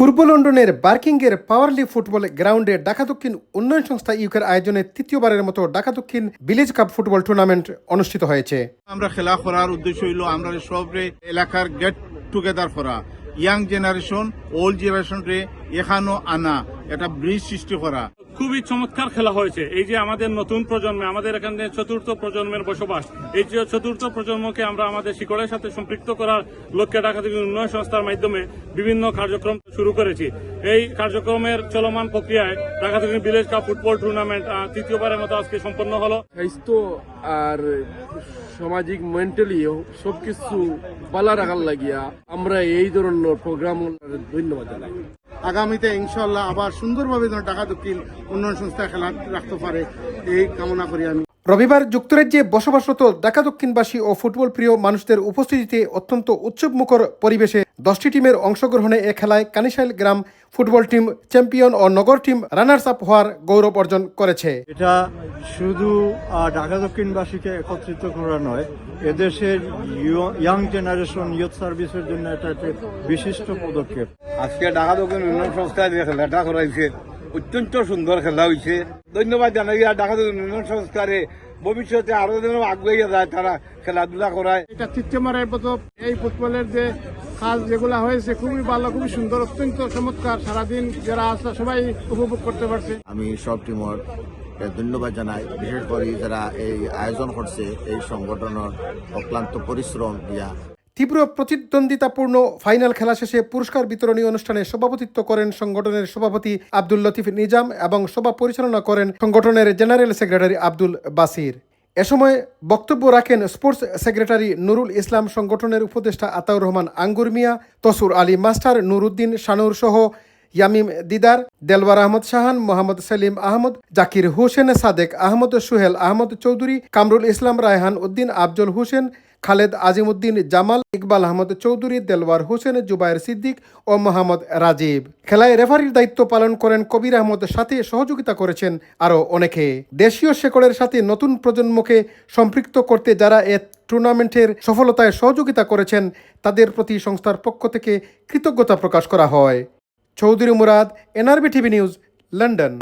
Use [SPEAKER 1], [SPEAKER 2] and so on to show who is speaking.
[SPEAKER 1] পূর্ব লন্ডনের বার্কিংয়ের পাওয়ারলি ফুটবল গ্রাউন্ডে ঢাকা দক্ষিণ উন্নয়ন সংস্থা ইউকের আয়োজনে তৃতীয়বারের মতো ঢাকা দক্ষিণ ভিলেজ কাপ ফুটবল টুর্নামেন্ট অনুষ্ঠিত হয়েছে।
[SPEAKER 2] আমরা খেলা করার উদ্দেশ্য হইল আমরা সব এলাকার গেট টুগেদার করা ইয়াং জেনারেশন ওল্ড জেনারেশন রে এখানো আনা, এটা ব্রিজ সৃষ্টি করা।
[SPEAKER 3] খুবই চমৎকার খেলা হয়েছে। এই যে আমাদের নতুন প্রজন্মে, আমাদের এখানে চতুর্থ প্রজন্মের বসবাস, এই যে চতুর্থ প্রজন্মকে আমরা আমাদের শিকড়ের সাথে সম্পৃক্ত করার লক্ষ্যে ঢাকা থেকে উন্নয়ন সংস্থার মাধ্যমে বিভিন্ন কার্যক্রম শুরু করেছি। এই কার্যক্রমের চলমান প্রক্রিয়ায় ঢাকা থেকে ভিলেজ কাপ ফুটবল টুর্নামেন্ট তৃতীয়বারের মতো আজকে সম্পন্ন হলো।
[SPEAKER 4] স্বাস্থ্য আর সামাজিক মেন্টালি সবকিছু পালা রাখার লাগিয়া আমরা এই ধরনের প্রোগ্রাম ধন্যবাদ জানাই।
[SPEAKER 2] আগামীতে ইনশাল্লাহ আবার সুন্দরভাবে যেন ঢাকা দক্ষিণ উন্নয়ন সংস্থা খেলা রাখতে পারে, এই কামনা করি আমি।
[SPEAKER 1] রবিবার যুক্তরাজ্যে বসবাসরত ঢাকা দক্ষিণবাসী ও ফুটবল প্রিয় মানুষদের উপস্থিতিতে অত্যন্ত উৎসবমুখর পরিবেশে দশটি টিমের অংশগ্রহণে এ খেলায় কানিশাইল গ্রাম ফুটবল টিম চ্যাম্পিয়ন ও নগর টিম রানার্স আপ হওয়ার গৌরব অর্জন করেছে।
[SPEAKER 5] এটা শুধু ঢাকা দক্ষিণবাসীকে একত্রিত করা নয় এদেশের ইয়াং জেনারেশন ইয়ুথ সার্ভিসের জন্য এটা একটা বিশিষ্ট পদক্ষেপ।
[SPEAKER 6] আজকে ঢাকা দক্ষিণ উন্নয়ন সংস্থায় যে খেলাটা করাইছে অত্যন্ত সুন্দর খেলা হয়েছে ধন্যবাদ জানাই আর ঢাকা উন্নয়ন সংস্কারে ভবিষ্যতে আরও যেন আগুয়াইয়া যায় তারা খেলাধুলা করায়।
[SPEAKER 7] এটা তৃতীয়বারের মতো এই ফুটবলের যে কাজ যেগুলো হয়েছে খুবই ভালো খুবই সুন্দর অত্যন্ত চমৎকার। সারাদিন যারা আছে সবাই উপভোগ করতে পারছে।
[SPEAKER 8] আমি সব টিমর ধন্যবাদ জানাই বিশেষ করে যারা এই আয়োজন করছে এই সংগঠনের অক্লান্ত পরিশ্রম দিয়া।
[SPEAKER 1] তীব্র প্রতিদ্বন্দ্বিতাপূর্ণ ফাইনাল খেলা শেষে পুরস্কার বিতরণী অনুষ্ঠানে সভাপতিত্ব করেন সংগঠনের সভাপতি আব্দুল লতিফ নিজাম এবং সভা পরিচালনা করেন সংগঠনের জেনারেল সেক্রেটারি আব্দুল বাসির। এ সময় বক্তব্য রাখেন স্পোর্টস সেক্রেটারি নুরুল ইসলাম, সংগঠনের উপদেষ্টা আতাউর রহমান আঙ্গুর মিয়া, তসুর আলী মাস্টার নুরুদ্দিন শানুর সহ ইয়ামিম দিদার, দেলওয়ার আহমদ শাহান, মোহাম্মদ সেলিম আহমদ, জাকির হোসেন, সাদেক আহমদ, সুহেল আহমদ চৌধুরী, কামরুল ইসলাম, রায়হান উদ্দিন, আফজল হোসেন, খালেদ আজিমুদ্দিন জামাল ইকবাল আহমদ চৌধুরী, দেলওয়ার হোসেন, জুবায়ের সিদ্দিক ও মোহাম্মদ রাজীব। খেলায় রেফারির দায়িত্ব পালন করেন কবির আহমদ, সাথে সহযোগিতা করেছেন আরও অনেকে। দেশীয় শেকড়ের সাথে নতুন প্রজন্মকে সম্পৃক্ত করতে যারা এ টুর্নামেন্টের সফলতায় সহযোগিতা করেছেন, তাদের প্রতি সংস্থার পক্ষ থেকে কৃতজ্ঞতা প্রকাশ করা হয়। Chowdhury Murad NRB TV news London.